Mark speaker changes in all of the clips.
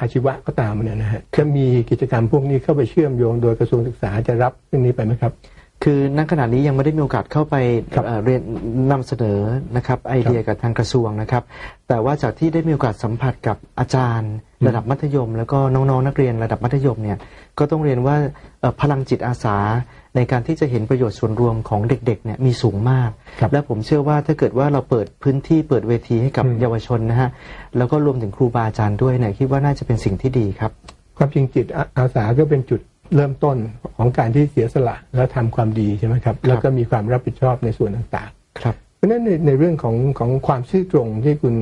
Speaker 1: อาชีวะก็ตามเนี่ยนะฮะจะมีกิจกรรมพวกนี้เข้าไปเชื่อมโยงโดยกระทรวงศึกษาจะรับเรื่องนี้ไปไหมครับ
Speaker 2: คือณขณะนี้ยังไม่ได้มีโอกาสเข้าไป
Speaker 1: ครับ
Speaker 2: เอ่อเรียนนำเสนอนะครับไอเดียกับทางกระทรวงนะครับ แต่ว่าจากที่ได้มีโอกาสสัมผัสกับอาจารย์
Speaker 1: อืม
Speaker 2: ระดับมัธยม แล้วก็น้องๆนักเรียนระดับมัธยมเนี่ยก็ต้องเรียนว่าเอ่อพลังจิตอาสา ในการที่จะเห็นประโยชน์ส่วนรวมของเด็กๆเนี่ยมีสูงมาก
Speaker 1: ครับ
Speaker 2: และผมเชื่อว่าถ้าเกิดว่าเราเปิดพื้นที่เปิดเวทีให้กับ
Speaker 1: อืม
Speaker 2: เยาวชนนะฮะแล้วก็รวมถึงครูบาอาจารย์ด้วยเนี่ยคิดว่าน่าจะเป็นสิ่งที่ดีครับ
Speaker 1: ความจริงจิตอาอาสาก็เป็นจุด เริ่มต้นของการที่เสียสละแล้วทำความดีใช่ไหมครับ แล้วก็มีความรับผิดชอบในส่วนต่าง
Speaker 2: ครับ
Speaker 1: ๆเพราะฉะนั้นในในเรื่องของของความซื่อตรงที่คุณ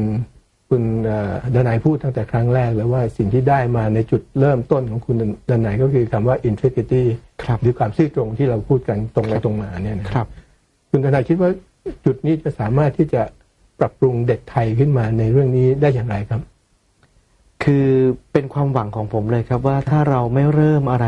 Speaker 1: คุณเอ่อดนายพูดตั้งแต่ครั้งแรกแล้วว่าสิ่งที่ได้มาในจุดเริ่มต้นของคุณดนายก็คือคำว่า integrity
Speaker 2: ครับ
Speaker 1: หรือความซื่อตรงที่เราพูดกันตรงไปตรงมาเนี่ยนะ
Speaker 2: ครับ
Speaker 1: คุณดนายคิดว่าจุดนี้จะสามารถที่จะปรับปรุงเด็กไทยขึ้นมาในเรื่องนี้ได้อย่างไรครับ
Speaker 2: คือเป็นความหวังของผมเลยครับว่าถ้าเราไม่เริ่มอะไร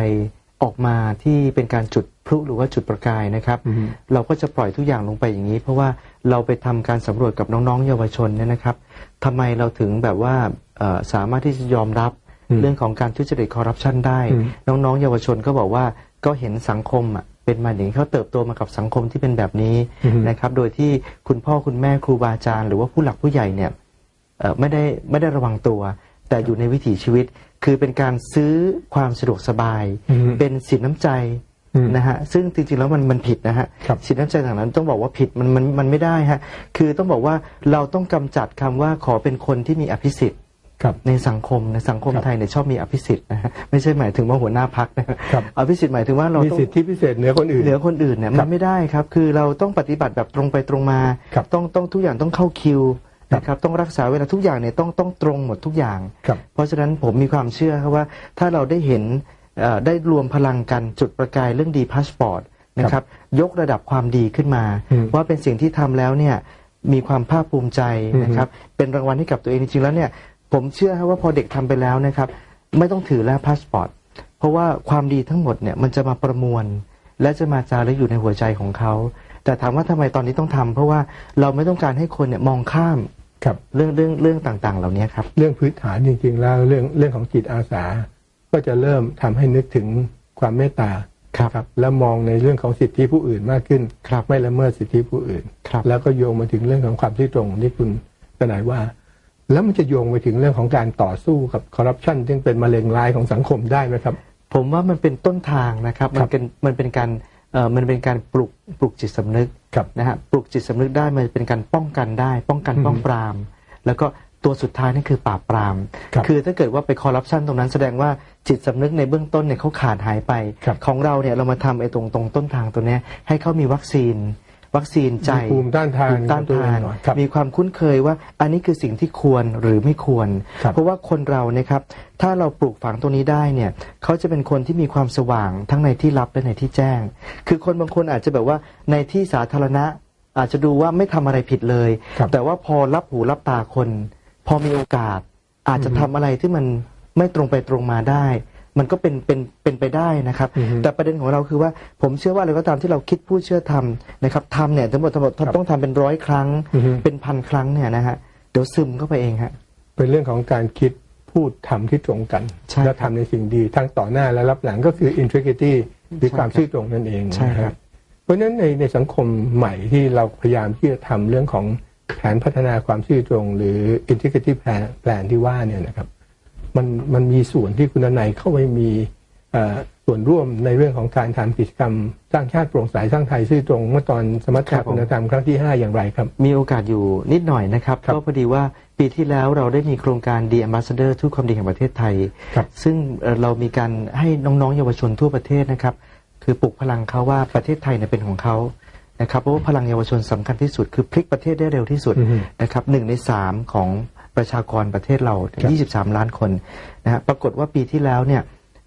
Speaker 2: ออกมาที่เป็นการจุดพลุหรือว่าจุดประกายนะครับ
Speaker 1: อือฮึ
Speaker 2: เราก็จะปล่อยทุกอย่างลงไปอย่างนี้ เพราะว่าเราไปทำการสำรวจกับน้องๆ เยาวชนเนี่ยนะครับทำไมเราถึงแบบว่าเอ่อสามารถที่จะยอมรับ
Speaker 1: อืม
Speaker 2: เรื่องของการทุจริตคอร์รัปชันได้
Speaker 1: อืม
Speaker 2: น้องๆ เยาวชนก็บอกว่าก็เห็นสังคมอะเป็นมาอย่างนี้เขาเติบโตมากับสังคมที่เป็นแบบนี้
Speaker 1: อือฮึ
Speaker 2: นะครับโดยที่คุณพ่อคุณแม่ครูบาอาจารย์ หรือว่าผู้หลักผู้ใหญ่เนี่ยเอ่อไม่ได้ไม่ได้ระวังตัว แต่อยู่ในวิถีชีวิต คือเป็นการซื้อความสะดวกสบาย
Speaker 1: อืม
Speaker 2: เป็นสินน้ำใจ
Speaker 1: อืม
Speaker 2: นะฮะซึ่งจริงๆแล้วมันมันผิดนะฮะ
Speaker 1: ครับ
Speaker 2: สินน้ำใจต่างนั้นต้องบอกว่าผิดมันมันมันไม่ได้ฮะคือต้องบอกว่าเราต้องกำจัดคำว่าขอเป็นคนที่มีอภิสิทธิ์
Speaker 1: ครับ
Speaker 2: ในสังคมนะสังคม
Speaker 1: ครับ
Speaker 2: ไทยเนี่ยชอบมีอภิสิทธิ์นะฮะไม่ใช่หมายถึงว่าหัวหน้าพักนะฮะ
Speaker 1: ครับ
Speaker 2: อภิสิทธิ์หมายถึงว่าเรา
Speaker 1: มี
Speaker 2: ต้อง
Speaker 1: สิทธิพิเศษเหนือคนอื่น
Speaker 2: เหนือคนอื่นเนี่ย
Speaker 1: ครั
Speaker 2: มั
Speaker 1: บ
Speaker 2: นไม่ได้ครับ คือเราต้องปฏิบัติแบบตรงไปตรงมา
Speaker 1: ครับ
Speaker 2: ต้องต้องทุกอย่างต้องเข้าคิว
Speaker 1: ครับ
Speaker 2: นะครับต้องรักษาเวลาทุกอย่างเนี่ยต้องต้องตรงหมดทุกอย่าง
Speaker 1: ครับ
Speaker 2: เพราะฉะนั้นผมมีความเชื่อครับว่าถ้าเราได้เห็นเอ่อได้รวมพลังกันจุดประกายเรื่องดีพาสปอร์ตนะครับยกระดับความดีขึ้นมา
Speaker 1: อืม
Speaker 2: ว่าเป็นสิ่งที่ทำแล้วเนี่ยมีความภาคภูมิใจนะครับเป็นรางวัลให้กับตัวเองจริงๆแล้วเนี่ยผมเชื่อครับว่าพอเด็กทำไปแล้วนะครับไม่ต้องถือแล้วพาสปอร์ตเพราะว่าความดีทั้งหมดเนี่ยมันจะมาประมวล และจะมาจารึกอยู่ในหัวใจของเขาแต่ถามว่าทำไมตอนนี้ต้องทำเพราะว่าเราไม่ต้องการให้คนเนี่ยมองข้าม
Speaker 1: ครับ
Speaker 2: เรื่องเรื่องเรื่องต่างๆ เหล่านี้ครับ
Speaker 1: เรื่องพื้นฐานจริง ๆ แล้วเรื่องเรื่องของจิตอาสา ก็จะเริ่มทำให้นึกถึงความเมตตา
Speaker 2: ครับ
Speaker 1: ครับแล้วมองในเรื่องของสิทธิผู้อื่นมากขึ้น
Speaker 2: ครับ
Speaker 1: ไม่ละเมิดสิทธิผู้อื่น
Speaker 2: ครับ
Speaker 1: แล้วก็โยงมาถึงเรื่องของความที่ตรงที่คุณทนายว่า แล้วมันจะโยงไปถึงเรื่องของการต่อสู้กับคอร์รัปชันซึ่งเป็นมะเร็งร้ายของสังคมได้ไหมครับ
Speaker 2: ผมว่ามันเป็นต้นทางนะครับ
Speaker 1: ครั
Speaker 2: มัน
Speaker 1: บ
Speaker 2: เป็นมันเป็นการเอ่อ มันเป็นการปลุกปลุกจิตสำนึก
Speaker 1: ครับ
Speaker 2: นะฮะปลุกจิตสำนึกได้มันเป็นการป้องกันได้ ป้องกัน
Speaker 1: อืม
Speaker 2: ป้องปราม แล้วก็ตัวสุดท้ายนั่นคือปราบปราม
Speaker 1: ครับ
Speaker 2: อถ้าเกิดว่าไปคอร์รัปชันตรงนั้นแสดงว่าจิตสำนึกในเบื้องต้นเนี่ยเขาขาดหายไป
Speaker 1: ครับ
Speaker 2: ของเราเนี่ยเรามาทำไอ้ตรงตรงต้นทางตัวเนี้ยให้เขามีวัคซีน วัคซีนใจ
Speaker 1: มีภูมิต้านทาน
Speaker 2: ภูมิต้าน
Speaker 1: ของตัวเอ
Speaker 2: ทางน
Speaker 1: หน่อยครับ
Speaker 2: มีความคุ้นเคยว่าอันนี้คือสิ่งที่ควรหรือไม่ควร
Speaker 1: ครับ
Speaker 2: เพราะว่าคนเราเนี่ยครับถ้าเราปลูกฝังตรงนี้ได้เนี่ยเขาจะเป็นคนที่มีความสว่างทั้งในที่ลับและในที่แจ้ง คือคนบางคนอาจจะแบบว่าในที่สาธารณะอาจจะดูว่าไม่ทำอะไรผิดเลย
Speaker 1: ครับ
Speaker 2: แต่ว่าพอรับหูรับตาคน พอมีโอกาส อาจจะทำอะไรที่มันไม่ตรงไปตรงมาได้ มันก็เป็นเป็นเป็นไปได้นะครับ
Speaker 1: อือฮึ
Speaker 2: แต่ประเด็นของเราคือว่าผมเชื่อว่าอะไรก็ตามที่เราคิดพูดเชื่อทำนะครับทำเนี่ยทั้งหมดทั้งหมด
Speaker 1: ครับ
Speaker 2: ต้องทำเป็นร้อยครั้ง
Speaker 1: อือฮึ
Speaker 2: เป็นพันครั้งเนี่ยนะฮะเดี๋ยวซึมเข้าไปเองฮะ
Speaker 1: เป็นเรื่องของการคิดพูดทำที่ตรงกัน
Speaker 2: ใช่
Speaker 1: และทำในสิ่งดีทั้งต่อหน้าและรับหลังก็คือ integrity หรือ
Speaker 2: ใช่
Speaker 1: ความ
Speaker 2: ครับ
Speaker 1: ซื่อตรงนั่นเอง
Speaker 2: ใช่ครับ
Speaker 1: นะเพราะฉะนั้นในในสังคมใหม่ที่เราพยายามที่จะทำเรื่องของแผนพัฒนาความซื่อตรง หรือ integrity plan, plan ที่ว่าเนี่ยนะครับ มันมันมีส่วนที่คุณนายเข้าไปมีเอ่อส่วนร่วมในเรื่องของการทำกิจกรรม สร้างชาติโปร่งใสสร้างไทยซื่อตรงเมื่อตอนสมัช
Speaker 2: ครั
Speaker 1: ชา
Speaker 2: บผม
Speaker 1: คุณธรรมครั้งที่ 5 อย่างไรครับ
Speaker 2: มีโอกาสอยู่นิดหน่อยนะครับ
Speaker 1: ครับ
Speaker 2: ก็พอดีว่าปีที่แล้วเราได้มีโครงการ The Ambassador ทูตความดีแห่งประเทศไทย
Speaker 1: ครับ
Speaker 2: ซึ่งเอ่อเรามีการให้น้องๆเยาวชนทั่วประเทศนะครับ คือปลุกพลังเขาว่าประเทศไทยเนี่ยเป็นของเขานะครับเพราะว่าพลังเยาวชนสำคัญที่สุด คือพลิกประเทศได้เร็วที่สุด
Speaker 1: อือฮึ
Speaker 2: นะครับหนึ่งในสามของ ประชากรประเทศเรา 23 ล้านคนนะฮะปรากฏว่าปีที่แล้วเนี่ย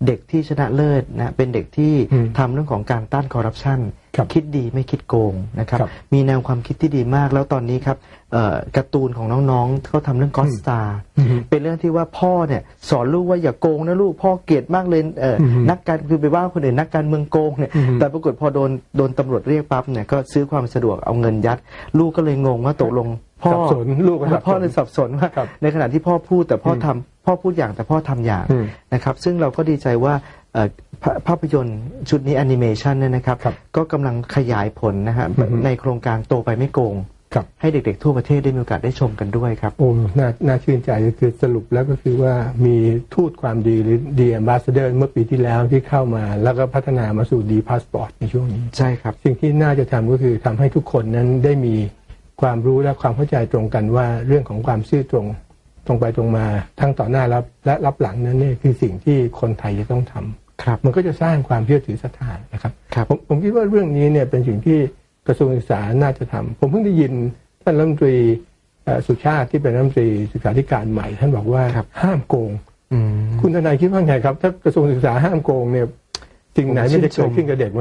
Speaker 2: เด็กที่ชนะเลิศนะเป็นเด็กที่
Speaker 1: อืม
Speaker 2: ทำเรื่องของการต้านคอร์รัปชัน
Speaker 1: ครับ
Speaker 2: คิดดีไม่คิดโกงนะครับ
Speaker 1: ครับ
Speaker 2: มีแนวความคิดที่ดีมาก แล้วตอนนี้ครับเอ่อการ์ตูนของน้องๆเขาทำเรื่องก็อดสตาร์
Speaker 1: อือฮึ
Speaker 2: เป็นเรื่องที่ว่าพ่อเนี่ยสอนลูกว่าอย่าโกงนะลูกพ่อเกลียดมากเลยเอออ
Speaker 1: อฮึ
Speaker 2: นักการคือไปว่าคนอื่นนักการเมืองโกงเนี่ย
Speaker 1: อือฮึ
Speaker 2: แต่ปรากฏพอโดนโดนตำรวจเรียกปั๊บเนี่ยก็ซื้อความสะดวกเอาเงินยัด ลูกก็เลยงงว่าตกลง พ่อ
Speaker 1: สับสนลูกก็สับสน
Speaker 2: พ่อเลยสับสนว่า
Speaker 1: ครับ
Speaker 2: ในขณะที่พ่อพูดแต่พ่ออ
Speaker 1: ม
Speaker 2: ทำพ่อพูดอย่างแต่พ่อทำอย่าง
Speaker 1: อืม
Speaker 2: นะครับ ซึ่งเราก็ดีใจว่าเอ่อภาภาพยนตร์ชุดนี้แอนิเมชันเนี่ยนะครับ
Speaker 1: ครับ
Speaker 2: ก็กำลังขยายผลนะฮะ
Speaker 1: อือฮึ
Speaker 2: ในโครงการโตไปไม่โกง
Speaker 1: ครับ
Speaker 2: ให้เด็กๆทั่วประเทศได้มีโอกาสได้ชมกันด้วยครับ
Speaker 1: โอ้น่าน่าชื่นใจก็คือสรุปแล้วก็คือว่ามีทูตความดีหรือดีแอมบาสเดอร์เมื่อปีที่แล้วที่เข้ามา แล้วก็พัฒนามาสู่ดีพาสปอร์ตในช่วงนี้
Speaker 2: ใช่ครับ
Speaker 1: สิ่งที่น่าจะทำก็คือทำให้ทุกคนนั้นได้มี ความรู้และความเข้าใจตรงกันว่าเรื่องของความซื่อตรงตรงไปตรงมาทั้งต่อหน้ารับและรับหลังนั้นเนี่ยคือสิ่งที่คนไทยจะต้องทำ
Speaker 2: ครับ
Speaker 1: มันก็จะสร้างความเชื่อถือศรัทธานะครับ
Speaker 2: ครับ
Speaker 1: ผมผมคิดว่าเรื่องนี้เนี่ยเป็นสิ่งที่กระทรวงศึกษาน่าจะทำผมเพิ่งได้ยินท่านรัฐมนตรีเอ่อสุชาติที่เป็นรัฐมนตรีศึกษาธิการใหม่ ท่านบอกว่า
Speaker 2: ครับ
Speaker 1: ห้ามโกง
Speaker 2: อืม
Speaker 1: คุณทนายคิดว่าไงครับ ถ้ากระทรวงศึกษาห้ามโกงเนี่ยสิ่งไหน
Speaker 2: ผมชื่
Speaker 1: ไม่
Speaker 2: น
Speaker 1: จะเกิด
Speaker 2: ชม
Speaker 1: ขึ้นกับเด็ก